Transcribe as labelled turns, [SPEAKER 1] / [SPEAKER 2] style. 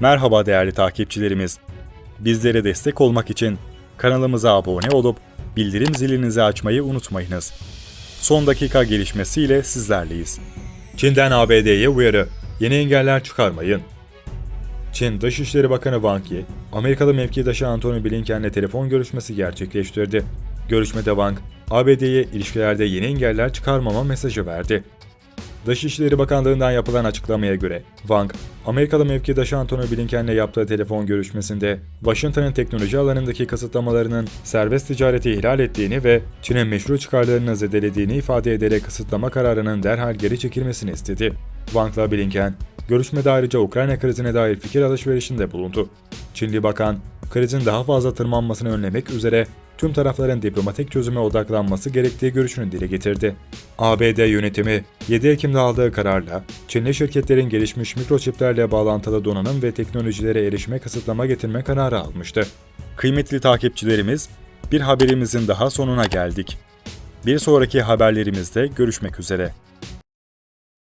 [SPEAKER 1] Merhaba değerli takipçilerimiz. Bizlere destek olmak için kanalımıza abone olup bildirim zilinizi açmayı unutmayınız. Son dakika gelişmesiyle sizlerleyiz. Çin'den ABD'ye uyarı. Yeni engeller çıkarmayın. Çin Dışişleri Bakanı Wang Yi, Amerikalı mevkidaşı Antony Blinken'le telefon görüşmesi gerçekleştirdi. Görüşmede Wang, ABD'ye ilişkilerde yeni engeller çıkarmama mesajı verdi. Dışişleri Bakanlığı'ndan yapılan açıklamaya göre, Wang, Amerikalı mevkidaşı Antony Blinken'le yaptığı telefon görüşmesinde Washington'ın teknoloji alanındaki kısıtlamalarının serbest ticareti ihlal ettiğini ve Çin'in meşru çıkarlarını zedelediğini ifade ederek kısıtlama kararının derhal geri çekilmesini istedi. Wang'la Blinken, görüşmede ayrıca Ukrayna krizine dair fikir alışverişinde bulundu. Çinli bakan, krizin daha fazla tırmanmasını önlemek üzere tüm tarafların diplomatik çözüme odaklanması gerektiği görüşünü dile getirdi. ABD yönetimi 7 Ekim'de aldığı kararla Çinli şirketlerin gelişmiş mikroçiplerle bağlantılı donanım ve teknolojilere erişime kısıtlama getirme kararı almıştı. Kıymetli takipçilerimiz, bir haberimizin daha sonuna geldik. Bir sonraki haberlerimizde görüşmek üzere.